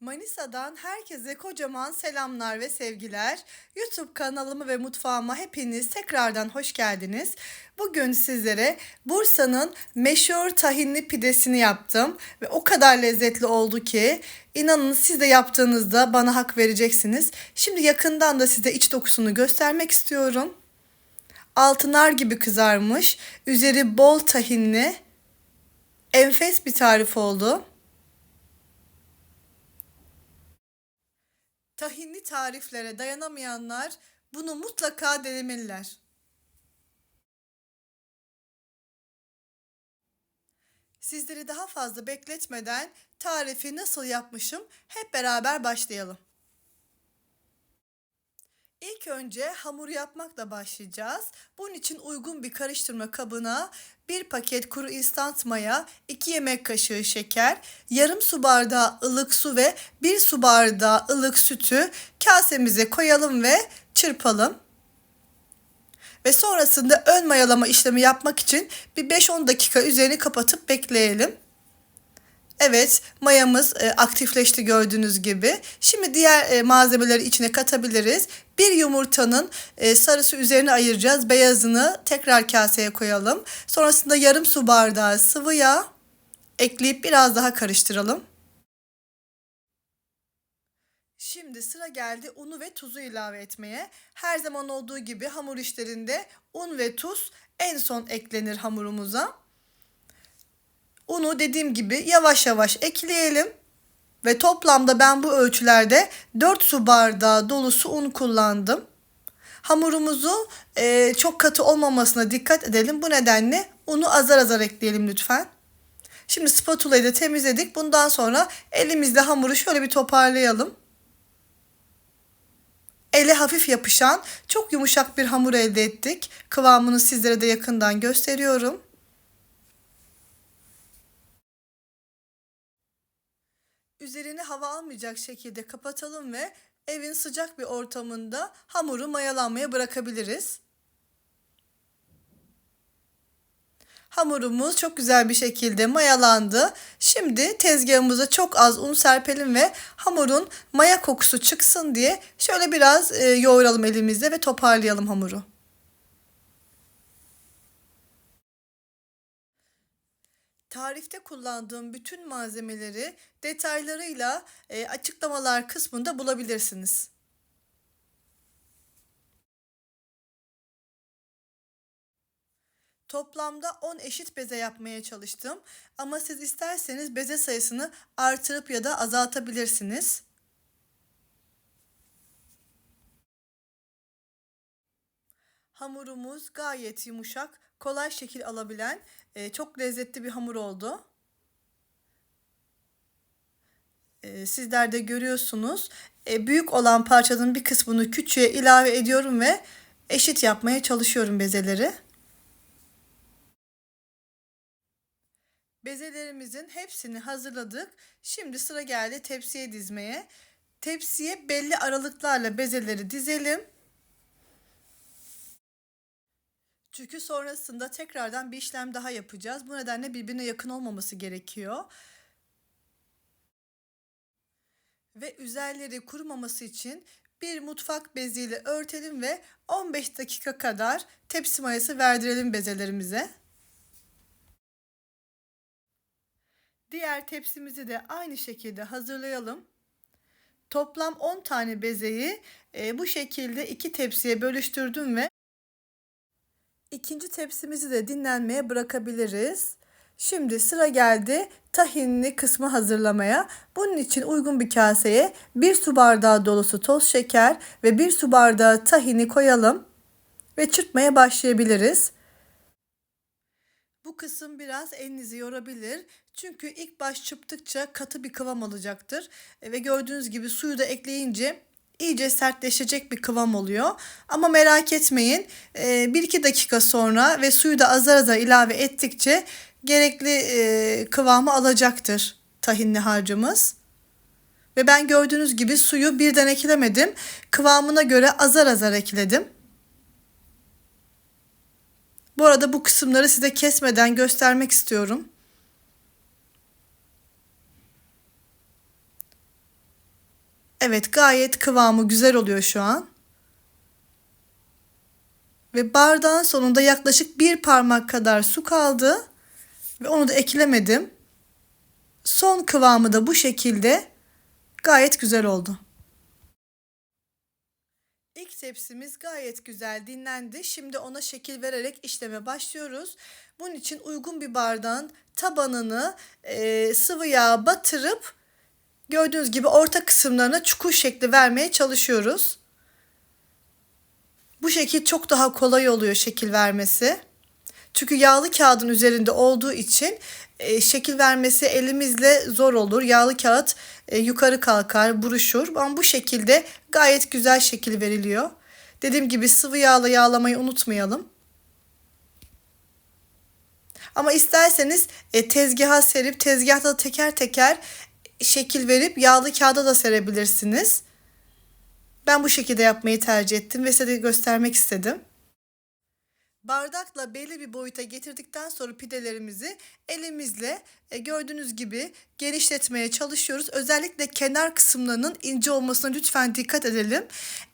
Manisa'dan herkese kocaman selamlar ve sevgiler. YouTube kanalımı ve mutfağıma hepiniz tekrardan hoş geldiniz. Bugün sizlere Bursa'nın meşhur tahinli pidesini yaptım ve o kadar lezzetli oldu ki inanın siz de yaptığınızda bana hak vereceksiniz. Şimdi yakından da size iç dokusunu göstermek istiyorum. Altı nar gibi kızarmış, üzeri bol tahinli, enfes bir tarif oldu. Tahinli tariflere dayanamayanlar bunu mutlaka denemeliler. Sizleri daha fazla bekletmeden tarifi nasıl yapmışım hep beraber başlayalım. İlk önce hamur yapmakla başlayacağız. Bunun için uygun bir karıştırma kabına bir paket kuru instant maya, 2 yemek kaşığı şeker, yarım su bardağı ılık su ve 1 su bardağı ılık sütü kasemize koyalım ve çırpalım. Ve sonrasında ön mayalama işlemi yapmak için bir 5-10 dakika üzerini kapatıp bekleyelim. Evet mayamız e, aktifleşti gördüğünüz gibi. Şimdi diğer e, malzemeleri içine katabiliriz. Bir yumurtanın e, sarısı üzerine ayıracağız. Beyazını tekrar kaseye koyalım. Sonrasında yarım su bardağı sıvı yağ ekleyip biraz daha karıştıralım. Şimdi sıra geldi unu ve tuzu ilave etmeye. Her zaman olduğu gibi hamur işlerinde un ve tuz en son eklenir hamurumuza. Unu dediğim gibi yavaş yavaş ekleyelim. Ve toplamda ben bu ölçülerde 4 su bardağı dolusu un kullandım. Hamurumuzu e, çok katı olmamasına dikkat edelim. Bu nedenle unu azar azar ekleyelim lütfen. Şimdi spatulayı da temizledik. Bundan sonra elimizle hamuru şöyle bir toparlayalım. Ele hafif yapışan çok yumuşak bir hamur elde ettik. Kıvamını sizlere de yakından gösteriyorum. Üzerini hava almayacak şekilde kapatalım ve evin sıcak bir ortamında hamuru mayalanmaya bırakabiliriz. Hamurumuz çok güzel bir şekilde mayalandı. Şimdi tezgahımıza çok az un serpelim ve hamurun maya kokusu çıksın diye şöyle biraz e, yoğuralım elimizle ve toparlayalım hamuru. Tarifte kullandığım bütün malzemeleri detaylarıyla e, açıklamalar kısmında bulabilirsiniz. Toplamda 10 eşit beze yapmaya çalıştım. Ama siz isterseniz beze sayısını artırıp ya da azaltabilirsiniz. Hamurumuz gayet yumuşak, kolay şekil alabilen, e, çok lezzetli bir hamur oldu. E, sizler de görüyorsunuz. E, büyük olan parçanın bir kısmını küçüğe ilave ediyorum ve eşit yapmaya çalışıyorum bezeleri. Bezelerimizin hepsini hazırladık. Şimdi sıra geldi tepsiye dizmeye. Tepsiye belli aralıklarla bezeleri dizelim. Çünkü sonrasında tekrardan bir işlem daha yapacağız. Bu nedenle birbirine yakın olmaması gerekiyor. Ve üzerleri kurumaması için bir mutfak beziyle örtelim ve 15 dakika kadar tepsi mayası verdirelim bezelerimize. Diğer tepsimizi de aynı şekilde hazırlayalım. Toplam 10 tane bezeyi e, bu şekilde iki tepsiye bölüştürdüm ve ikinci tepsimizi de dinlenmeye bırakabiliriz. Şimdi sıra geldi tahinli kısmı hazırlamaya. Bunun için uygun bir kaseye 1 su bardağı dolusu toz şeker ve 1 su bardağı tahini koyalım ve çırpmaya başlayabiliriz. Bu kısım biraz elinizi yorabilir. Çünkü ilk baş çırptıkça katı bir kıvam alacaktır. Ve gördüğünüz gibi suyu da ekleyince iyice sertleşecek bir kıvam oluyor. Ama merak etmeyin 1-2 e, dakika sonra ve suyu da azar azar ilave ettikçe gerekli e, kıvamı alacaktır tahinli harcımız. Ve ben gördüğünüz gibi suyu birden eklemedim. Kıvamına göre azar azar ekledim. Bu arada bu kısımları size kesmeden göstermek istiyorum. Evet gayet kıvamı güzel oluyor şu an. Ve bardağın sonunda yaklaşık bir parmak kadar su kaldı. Ve onu da eklemedim. Son kıvamı da bu şekilde gayet güzel oldu. İlk tepsimiz gayet güzel dinlendi. Şimdi ona şekil vererek işleme başlıyoruz. Bunun için uygun bir bardağın tabanını e, sıvı yağ batırıp gördüğünüz gibi orta kısımlarına çukur şekli vermeye çalışıyoruz. Bu şekil çok daha kolay oluyor şekil vermesi. Çünkü yağlı kağıdın üzerinde olduğu için e, şekil vermesi elimizle zor olur. Yağlı kağıt e, yukarı kalkar, buruşur. Ama bu şekilde gayet güzel şekil veriliyor. Dediğim gibi sıvı yağla yağlamayı unutmayalım. Ama isterseniz e, tezgaha serip tezgahta teker teker şekil verip yağlı kağıda da serebilirsiniz. Ben bu şekilde yapmayı tercih ettim ve size de göstermek istedim. Bardakla belli bir boyuta getirdikten sonra pidelerimizi elimizle e, gördüğünüz gibi genişletmeye çalışıyoruz. Özellikle kenar kısımlarının ince olmasına lütfen dikkat edelim.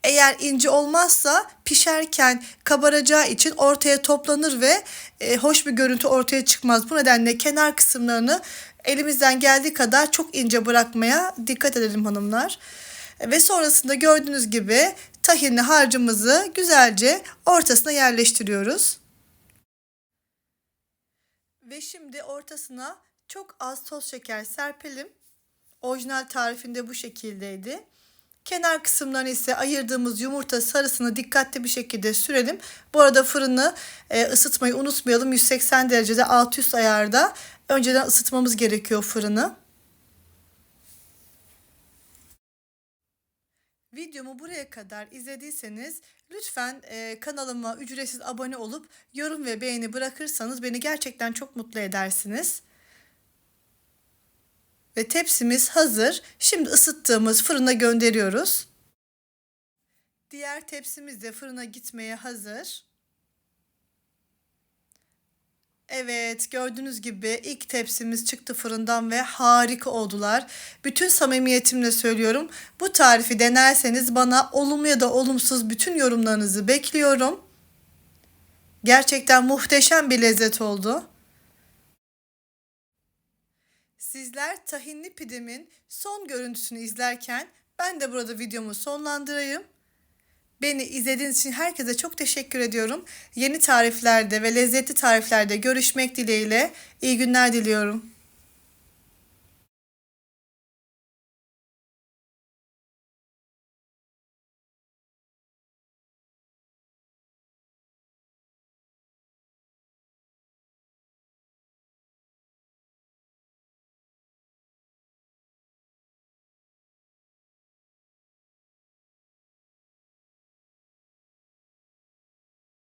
Eğer ince olmazsa pişerken kabaracağı için ortaya toplanır ve e, hoş bir görüntü ortaya çıkmaz. Bu nedenle kenar kısımlarını elimizden geldiği kadar çok ince bırakmaya dikkat edelim hanımlar. Ve sonrasında gördüğünüz gibi tahinli harcımızı güzelce ortasına yerleştiriyoruz. Ve şimdi ortasına çok az toz şeker serpelim. Orijinal tarifinde bu şekildeydi. Kenar kısımlarını ise ayırdığımız yumurta sarısını dikkatli bir şekilde sürelim. Bu arada fırını e, ısıtmayı unutmayalım. 180 derecede alt üst ayarda önceden ısıtmamız gerekiyor fırını. Videomu buraya kadar izlediyseniz lütfen e, kanalıma ücretsiz abone olup yorum ve beğeni bırakırsanız beni gerçekten çok mutlu edersiniz. Ve tepsimiz hazır. Şimdi ısıttığımız fırına gönderiyoruz. Diğer tepsimiz de fırına gitmeye hazır. Evet gördüğünüz gibi ilk tepsimiz çıktı fırından ve harika oldular. Bütün samimiyetimle söylüyorum. Bu tarifi denerseniz bana olumlu ya da olumsuz bütün yorumlarınızı bekliyorum. Gerçekten muhteşem bir lezzet oldu. Sizler tahinli pidemin son görüntüsünü izlerken ben de burada videomu sonlandırayım. Beni izlediğiniz için herkese çok teşekkür ediyorum. Yeni tariflerde ve lezzetli tariflerde görüşmek dileğiyle iyi günler diliyorum.